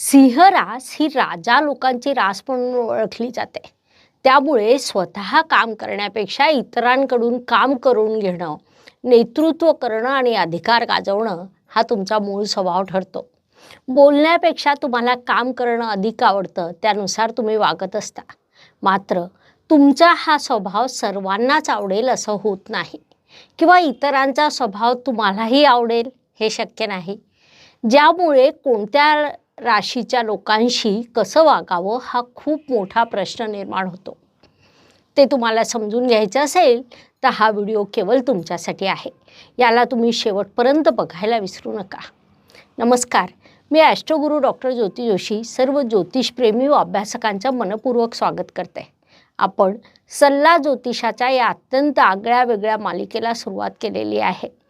सिंहरास ही राजा लोकांची रास म्हणून ओळखली जाते. त्यामुळे स्वतः काम करण्यापेक्षा इतरांकडून काम करून घेणं नेतृत्व करणं आणि अधिकार गाजवणं हा तुमचा मूळ स्वभाव ठरतो. बोलण्यापेक्षा तुम्हाला काम करणं अधिक आवडतं त्यानुसार तुम्ही वागत असता. मात्र तुमचा हा स्वभाव सर्वांनाच आवडेल असं होत नाही. किंवा इतरांचा स्वभाव तुम्हालाही आवडेल हे शक्य नाही. ज्यामुळे कोणत्या राशीच्या लोकांशी कसं वागावं हा खूप मोठा प्रश्न निर्माण होतो. ते तुम्हाला समजून घ्यायचं असेल तर हा व्हिडिओ केवळ तुमच्यासाठी आहे. याला तुम्ही शेवटपर्यंत बघायला विसरू नका. नमस्कार. मी ॲस्ट्रोगुरू डॉक्टर ज्योती जोशी सर्व ज्योतिषप्रेमी व अभ्यासकांचं मनपूर्वक स्वागत करते. आपण सल्ला ज्योतिषाच्या या अत्यंत आगळ्या वेगळ्या मालिकेला सुरुवात केलेली आहे.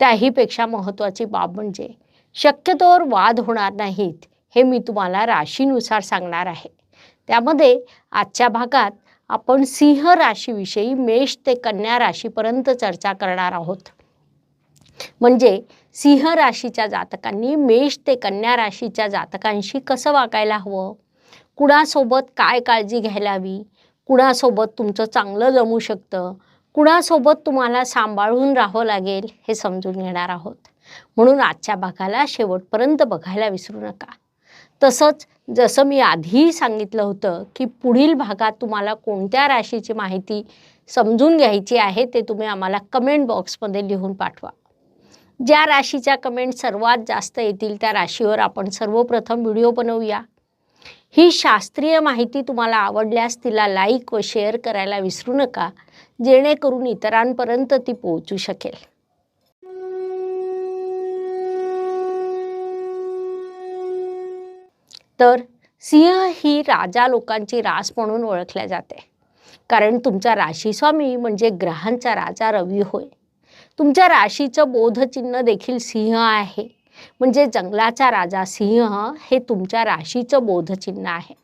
त्याहीपेक्षा महत्त्वाची बाब म्हणजे शक्यतोवर वाद होणार नाहीत हे मी तुम्हाला राशीनुसार सांगणार आहे. त्यामध्ये आजच्या भागात आपण सिंह राशीविषयी मेष ते कन्या राशीपर्यंत चर्चा करणार आहोत. म्हणजे सिंह राशीच्या जातकांनी मेष ते कन्या राशीच्या जातकांशी कसं वागायला हवं? कुणासोबत काय काळजी घ्यायला हवी? कुणासोबत तुमचं चांगलं जमू शकतं? कुणासोबत तुम्हाला सांभाळून राहावं लागेल हे समजून घेणार आहोत. म्हणून आजच्या भागाला शेवटपर्यंत बघायला विसरू नका. तसंच जसं मी आधीही सांगितलं होतं की पुढील भागात तुम्हाला कोणत्या राशीची माहिती समजून घ्यायची आहे ते तुम्ही आम्हाला कमेंट बॉक्समध्ये लिहून पाठवा. ज्या राशीच्या कमेंट सर्वात जास्त येतील त्या राशीवर आपण सर्वप्रथम व्हिडिओ बनवूया. ही शास्त्रीय माहिती तुम्हाला आवडल्यास तिला लाईक व शेअर करायला विसरू नका जेणेकरून इतरांपर्यंत ती पोहोचू शकेल. तर सिंह ही राजा लोकांची रास म्हणून ओळखल्या जाते. कारण तुमचा राशीस्वामी म्हणजे ग्रहांचा राजा रवी होय. तुमच्या राशीचं बोधचिन्ह देखील सिंह आहे. म्हणजे जंगलाचा राजा सिंह हे तुमच्या राशीचं बोधचिन्ह आहे.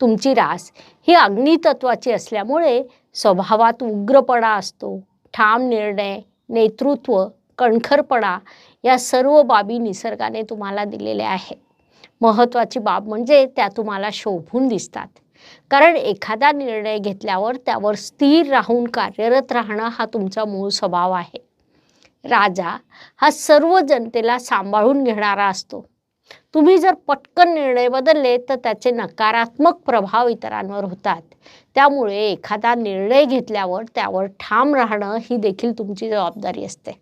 तुमची रास ही अग्नितत्वाची असल्यामुळे स्वभावात उग्रपणा असतो ठाम निर्णय नेतृत्व कणखरपणा या सर्व बाबी निसर्गाने तुम्हाला दिलेल्या आहेत. महत्त्वाची बाब म्हणजे त्या तुम्हाला शोभून दिसतात. कारण एखादा निर्णय घेतल्यावर त्यावर स्थिर राहून कार्यरत राहणं हा तुमचा मूळ स्वभाव आहे. राजा हा सर्व जनतेला सांभाळून घेणारा असतो. तुम्ही जर पटकन निर्णय बदलले तर त्याचे नकारात्मक प्रभाव इतरांवर होतात. त्यामुळे एखादा निर्णय घेतल्यावर त्यावर ठाम राहणं ही देखील तुमची जबाबदारी असते.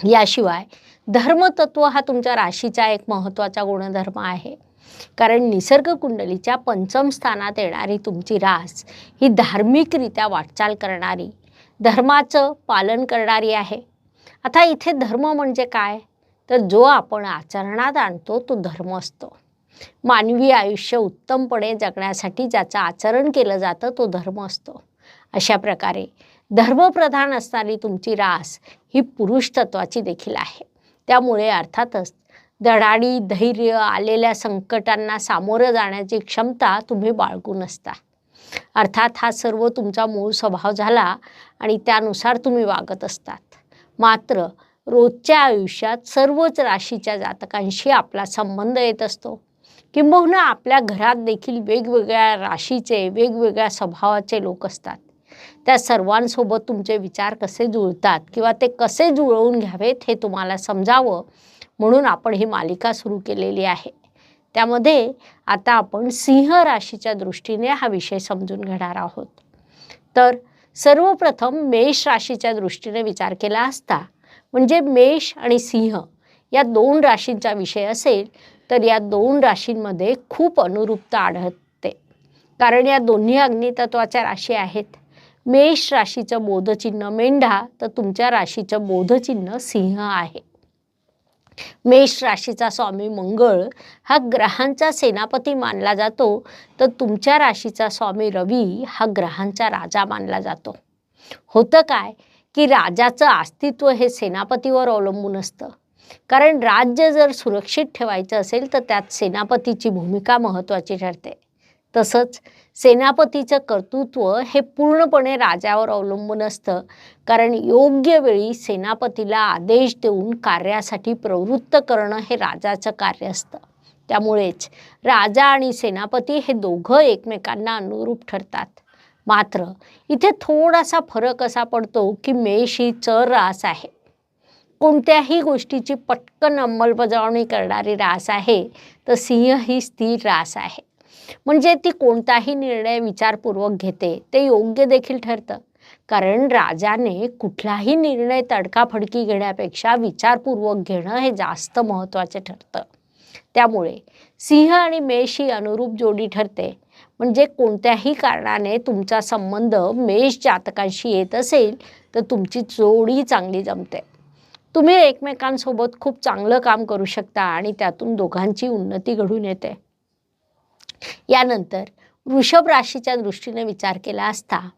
याशिवाय धर्मतत्व हा तुमच्या राशीचा एक महत्त्वाचा गुणधर्म आहे. कारण निसर्ग कुंडलीच्या पंचम स्थानात येणारी तुमची रास ही धार्मिकरित्या वाटचाल करणारी धर्माचं पालन करणारी आहे. आता इथे धर्म म्हणजे काय? तर जो आपण आचरणात आणतो तो धर्म असतो. मानवी आयुष्य उत्तमपणे जगण्यासाठी ज्याचं आचरण केलं जातं तो धर्म असतो. अशा प्रकारे धर्मप्रधान असणारी तुमची रास ही पुरुष तत्वाची देखील आहे. त्यामुळे अर्थातच धडाडी धैर्य आलेल्या संकटांना सामोरं जाण्याची क्षमता तुम्ही बाळगून असता अर्थात हा सर्व तुमचा मूळ स्वभाव झाला आणि त्यानुसार तुम्ही वागत असतात. मात्र रोजच्या आयुष्यात सर्वच राशीच्या जातकांशी आपला संबंध येत असतो. किंबहुना आपल्या घरात देखील वेगवेगळ्या राशीचे वेगवेगळ्या स्वभावाचे लोक असतात. त्या सर्वांसोबत तुमचे विचार कसे जुळतात किंवा ते कसे जुळवून घ्यावेत हे तुम्हाला समजावं म्हणून आपण ही मालिका सुरू केलेली आहे. त्यामध्ये आता आपण सिंह राशीच्या दृष्टीने हा विषय समजून घेणार आहोत. तर सर्वप्रथम मेष राशीच्या दृष्टीने विचार केला असता म्हणजे मेष आणि सिंह या दोन राशींचा विषय असेल तर या दोन राशींमध्ये खूप अनुरूपता आढळते. कारण या दोन्ही अग्नितत्वाच्या राशी आहेत. मेष राशीचं बोधचिन्ह मेंढा तर तुमच्या राशीचं बोधचिन्ह सिंह आहे. मेष राशीचा स्वामी मंगळ हा ग्रहांचा सेनापती मानला जातो. तर तुमच्या राशीचा स्वामी रवी हा ग्रहांचा राजा मानला जातो. होतं काय? की राजाचं अस्तित्व हे सेनापतीवर अवलंबून असतं. कारण राज्य जर सुरक्षित ठेवायचं असेल तर त्यात सेनापतीची भूमिका महत्त्वाची ठरते. तसंच सेनापतीचं कर्तृत्व हे पूर्णपणे राजावर अवलंबून असतं. कारण योग्य वेळी सेनापतीला आदेश देऊन कार्यासाठी प्रवृत्त करणं हे राजाचं कार्य असतं. त्यामुळेच राजा आणि सेनापती हे दोघं एकमेकांना अनुरूप ठरतात. मात्र इथे थोडासा फरक असा पडतो की मेष ही चर रास आहे. कोणत्याही गोष्टीची पटकन अंमलबजावणी करणारी रास आहे तर सिंह ही स्थिर रास आहे. म्हणजे ती कोणताही निर्णय विचारपूर्वक घेते ते योग्य देखील ठरतं. कारण राजाने कुठलाही निर्णय तडकाफडकी घेण्यापेक्षा विचारपूर्वक घेणं हे जास्त महत्त्वाचे ठरतं. त्यामुळे सिंह आणि मेष ही अनुरूप जोडी ठरते. म्हणजे कोणत्याही कारणाने तुमचा संबंध मेष जातकांशी येत असेल तर तुमची जोडी चांगली जमते. तुम्ही एकमेकांसोबत खूप चांगलं काम करू शकता आणि त्यातून दोघांची उन्नती घडून येते. यानंतर वृषभ राशीच्या दृष्टीने विचार केला असता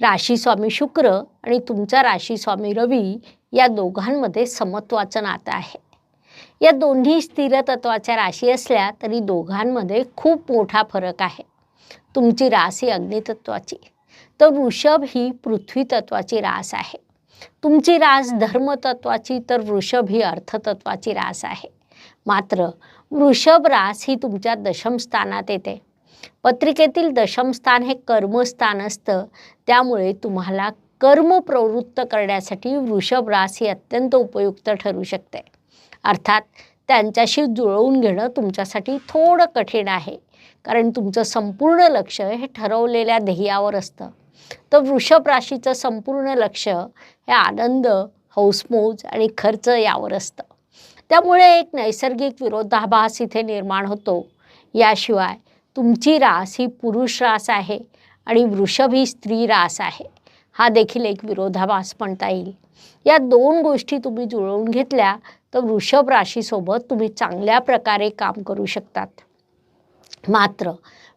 राशी स्वामी शुक्र आणि तुमचा राशी स्वामी रवी या दोघांमध्ये समत्वाचं नातं आहे. या दोन्ही स्थिर तत्वाच्या राशी असल्या तरी दोघांमध्ये खूप मोठा फरक आहे. तुमची रास ही अग्नितत्वाची तर वृषभ ही पृथ्वी तत्वाची रास आहे. तुमची रास धर्मतत्वाची तर वृषभ ही अर्थतत्वाची रास आहे. मात्र वृषभ रास ही तुमच्या दशमस्थानात येते. पत्रिकेतील दशमस्थान हे कर्मस्थान असतं. त्यामुळे तुम्हाला कर्म प्रवृत्त करण्यासाठी वृषभ रास ही अत्यंत उपयुक्त ठरू शकते. अर्थात त्यांच्याशी जुळवून घेणं तुमच्यासाठी थोडं कठीण आहे. कारण तुमचं संपूर्ण लक्ष हे ठरवलेल्या ध्येयावर असतं. तर वृषभ राशीचं संपूर्ण लक्ष हे आनंद हौसमौज आणि खर्च यावर असतं. त्यामुळे एक नैसर्गिक विरोधाभास इथे निर्माण होतो. याशिवाय तुमची रास ही पुरुष रास आहे आणि वृषभ ही स्त्री रास आहे. हा देखील एक विरोधाभास म्हणता येईल. या दोन गोष्टी तुम्ही जुळवून घेतल्या तर वृषभ राशीसोबत तुम्ही चांगल्या प्रकारे काम करू शकतात. मात्र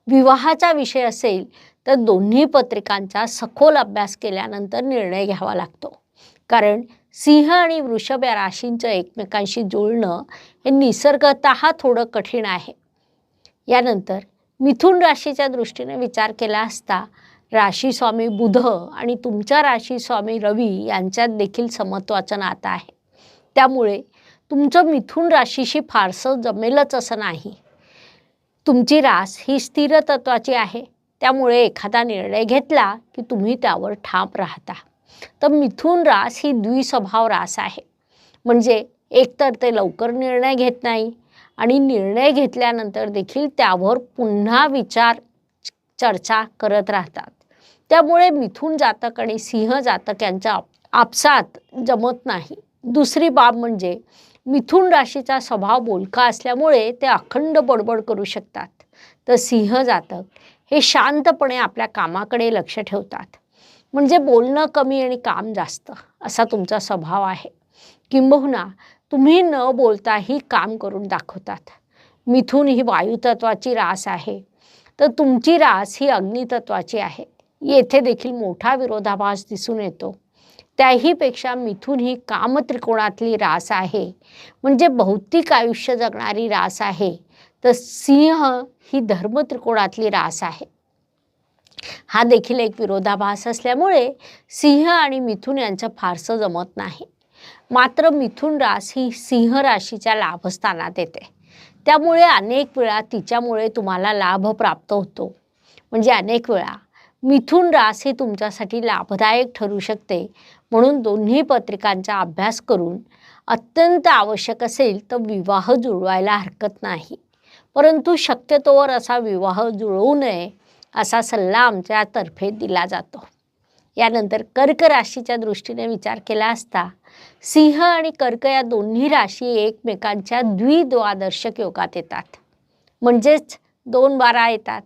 विवाहाचा विषय असेल तर दोन्ही पत्रिकांचा सखोल अभ्यास केल्यानंतर निर्णय घ्यावा लागतो. कारण सिंह आणि वृषभ या राशींचं एकमेकांशी जुळणं हे निसर्गत थोडं कठीण आहे. यानंतर मिथुन राशीच्या दृष्टीने विचार केला असता राशी स्वामी बुध आणि तुमच्या राशी स्वामी रवी यांच्यात देखील समत्वाचं नातं आहे. त्यामुळे तुमचं मिथुन राशीशी फारसं जमेलच असं नाही. तुमची रास ही स्थिर तत्वाची आहे. त्यामुळे एखादा निर्णय घेतला की तुम्ही त्यावर ठाम राहता. तर मिथुन रास ही द्विस्वभाव रास आहे. म्हणजे एकतर ते लवकर निर्णय घेत नाही आणि निर्णय घेतल्यानंतर देखील त्यावर पुन्हा विचार चर्चा करत राहतात. त्यामुळे मिथुन जातक आणि सिंह जातक यांच्या आपसात जमत नाही. दुसरी बाब म्हणजे मिथुन राशीचा स्वभाव बोलका असल्यामुळे ते अखंड बडबड करू शकतात. तर सिंह जातक हे शांतपणे आपल्या कामाकडे लक्ष ठेवतात. म्हणजे बोलणं कमी आणि काम जास्त असा तुमचा स्वभाव आहे. किंबहुना तुम्ही न बोलताही काम करून दाखवतात. मिथून ही वायुतत्वाची रास आहे. तर तुमची रास ही अग्नितत्वाची आहे. येथे देखील मोठा विरोधाभास दिसून येतो. त्याहीपेक्षा मिथून ही कामत्रिकोणातली रास आहे. म्हणजे भौतिक आयुष्य जगणारी रास आहे. तर सिंह ही धर्मत्रिकोणातली रास आहे. हा देखील एक विरोधाभास असल्यामुळे सिंह आणि मिथुन यांचं फारसं जमत नाही. मात्र मिथुन रास ही सिंह राशीच्या लाभस्थानात येते. त्यामुळे अनेक वेळा तिच्यामुळे तुम्हाला लाभ प्राप्त होतो. म्हणजे अनेक वेळा मिथुन रास ही तुमच्यासाठी लाभदायक ठरू शकते. म्हणून दोन्ही पत्रिकांचा अभ्यास करून अत्यंत आवश्यक असेल तर विवाह जुळवायला हरकत नाही. परंतु शक्यतोवर असा विवाह जुळवू नये असा सल्ला आमच्यातर्फे दिला जातो. यानंतर कर्क राशीच्या दृष्टीने विचार केला असता सिंह आणि कर्क या दोन्ही राशी एकमेकांच्या द्विद्वादर्शक योगात येतात. म्हणजेच दोन बारा येतात.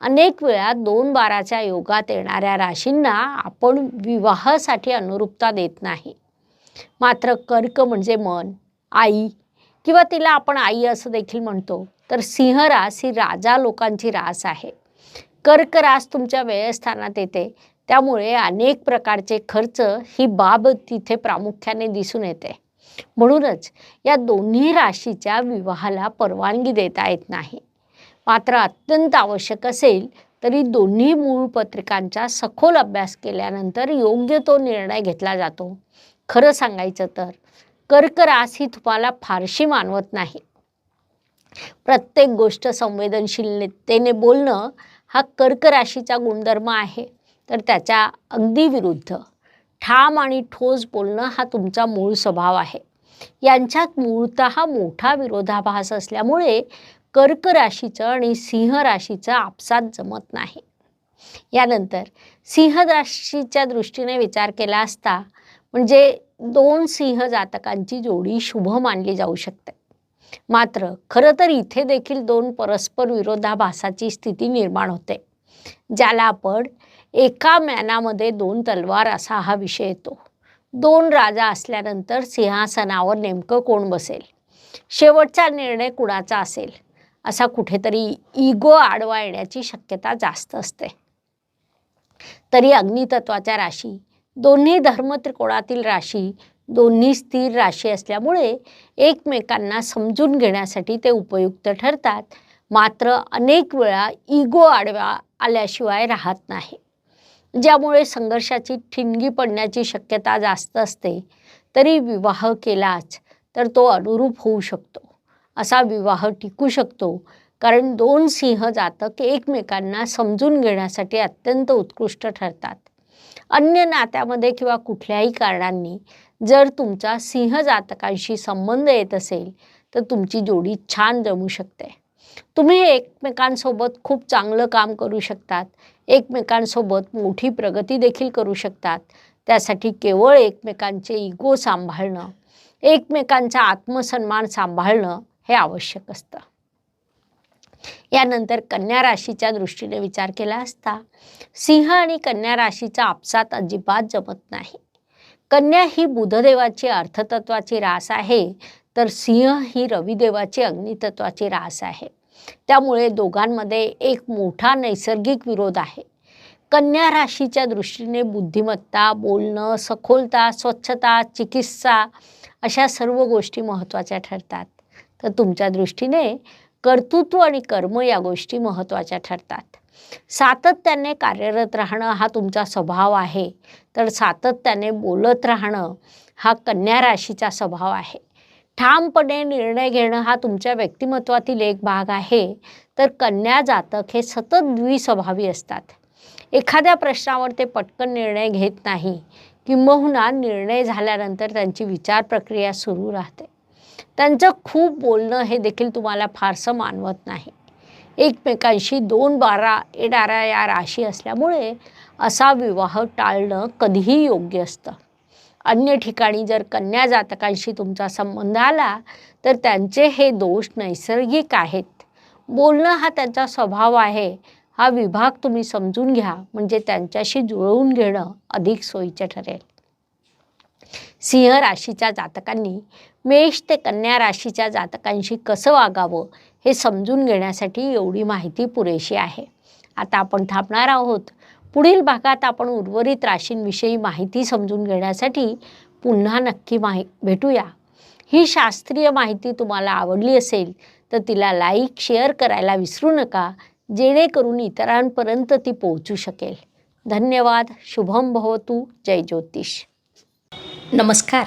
अनेक वेळा दोन बाराच्या योगात येणाऱ्या राशींना आपण विवाहासाठी अनुरूपता देत नाही. मात्र कर्क म्हणजे मन आई किंवा तिला आपण आई असं देखील म्हणतो तर सिंह रास ही राजा लोकांची रास आहे. कर्क रास तुमच्या व्ययस्थानात येते. त्यामुळे अनेक प्रकारचे खर्च ही बाब तिथे प्रामुख्याने दिसून येते. म्हणूनच या दोन्ही राशीच्या विवाहाला परवानगी देता येत नाही. मात्र अत्यंत आवश्यक असेल तरी दोन्ही मूळ पत्रिकांचा सखोल अभ्यास केल्यानंतर योग्य तो निर्णय घेतला जातो. खरं सांगायचं तर कर्क रास ही तुम्हाला फारशी मानवत नाही. प्रत्येक गोष्ट संवेदनशीलतेने बोलणं हा कर्क राशीचा गुणधर्म आहे. तर त्याच्या अगदी विरुद्ध ठाम आणि ठोस बोलणं हा तुमचा मूळ स्वभाव आहे. यांच्यात मूळतः मोठा विरोधाभास असल्यामुळे कर्क राशीचं आणि सिंह राशीचं आपसात जमत नाही. यानंतर सिंह राशीच्या दृष्टीने विचार केला असता म्हणजे दोन सिंह जातकांची जोडी शुभ मानली जाऊ शकते. मात्र खरं तर इथे देखील दोन परस्पर विरोधाभासाची स्थिती निर्माण होते ज्याला आपण एका मॅनामध्ये दोन तलवार असा हा विषय येतो. दोन राजा असल्यानंतर सिंहासनावर नेमकं कोण बसेल? शेवटचा निर्णय कुणाचा असेल? असा कुठेतरी इगो आडवा येण्याची शक्यता जास्त असते. तरी अग्नितत्वाच्या राशी दोन्ही धर्म त्रिकोणातील राशी दोन्ही स्थिर राशी असल्यामुळे एकमेकांना समजून घेण्यासाठी ते उपयुक्त ठरतात. मात्र अनेक वेळा इगो आडवा आल्याशिवाय राहत नाही. ज्यामुळे संघर्षाची ठिणगी पडण्याची शक्यता जास्त असते तरी विवाह केलाच तर तो अनुरूप होऊ शकतो. असा विवाह टिकू शकतो कारण दोन सिंह जातक एकमेकांना समजून घेण्यासाठी अत्यंत उत्कृष्ट ठरतात. अन्य नात्यामध्ये किंवा कुठल्याही कारणांनी जर तुमचा सिंह जातकांशी संबंध येत असेल तर तुमची जोडी छान जमू शकते. तुम्ही एकमेकांसोबत खूप चांगलं काम करू शकतात. एकमेकांसोबत मोठी प्रगती देखील करू शकतात. त्यासाठी केवळ एकमेकांचे इगो सांभाळणं एकमेकांचा आत्मसन्मान सांभाळणं हे आवश्यक असतं. यानंतर कन्या राशीच्या दृष्टीने विचार केला असता सिंह आणि कन्या राशीचा आपसात अजिबात जमत नाही. कन्या ही बुधदेवाची अर्थतत्वाची रास आहे तर सिंह ही रविदेवाची अग्नितत्वाची रास आहे. त्यामुळे दोघांमध्ये एक मोठा नैसर्गिक विरोध आहे. कन्या राशीच्या दृष्टीने बुद्धिमत्ता बोलणं सखोलता स्वच्छता चिकित्सा अशा सर्व गोष्टी महत्त्वाच्या ठरतात. तर तुमच्या दृष्टीने कर्तृत्व आणि कर्म या गोष्टी महत्त्वाच्या ठरतात. सातत्याने कार्यरत राहणं हा तुमचा स्वभाव आहे. तर सातत्याने बोलत राहणं हा कन्या राशीचा स्वभाव आहे. ठामपणे निर्णय घेणं हा तुमच्या व्यक्तिमत्वातील एक भाग आहे. तर कन्या जातक हे सतत द्विस्वभावी असतात. एखाद्या प्रश्नावर ते पटकन निर्णय घेत नाही किंबहुना निर्णय झाल्यानंतर त्यांची विचार प्रक्रिया सुरू राहते. त्यांचं खूप बोलणं हे देखील तुम्हाला फारसं मानवत नाही. एकमेकांशी दोन बारा येणाऱ्या या राशी असल्यामुळे असा विवाह टाळणं कधीही योग्य असतं. अन्य ठिकाणी जर कन्या जातकांशी तुमचा संबंध आला तर त्यांचे हे दोष नैसर्गिक आहेत. बोलणं हा त्यांचा स्वभाव आहे. हा विभाग तुम्ही समजून घ्या म्हणजे त्यांच्याशी जुळवून घेणं अधिक सोयीचं ठरेल. सिंह राशीच्या जातकांनी मेष ते कन्या राशीच्या जातकांशी कसं वागावं हे समजून घेण्यासाठी एवढी माहिती पुरेशी आहे. आता आपण थांबणार आहोत. पुढील भागात आपण उर्वरित राशींविषयी माहिती समजून घेण्यासाठी पुन्हा नक्की माहि भेटूया. ही शास्त्रीय माहिती तुम्हाला आवडली असेल तर तिला लाईक शेअर करायला विसरू नका जेणेकरून इतरांपर्यंत ती पोहोचू शकेल. धन्यवाद शुभम भवतु जय ज्योतिष. नमस्कार.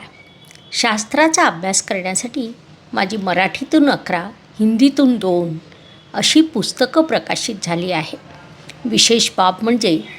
शास्त्राचा अभ्यास करण्यासाठी माझी मराठीतून अकरा हिंदीतून दोन अशी पुस्तकं प्रकाशित झाली आहे विशेष बाब म्हणजे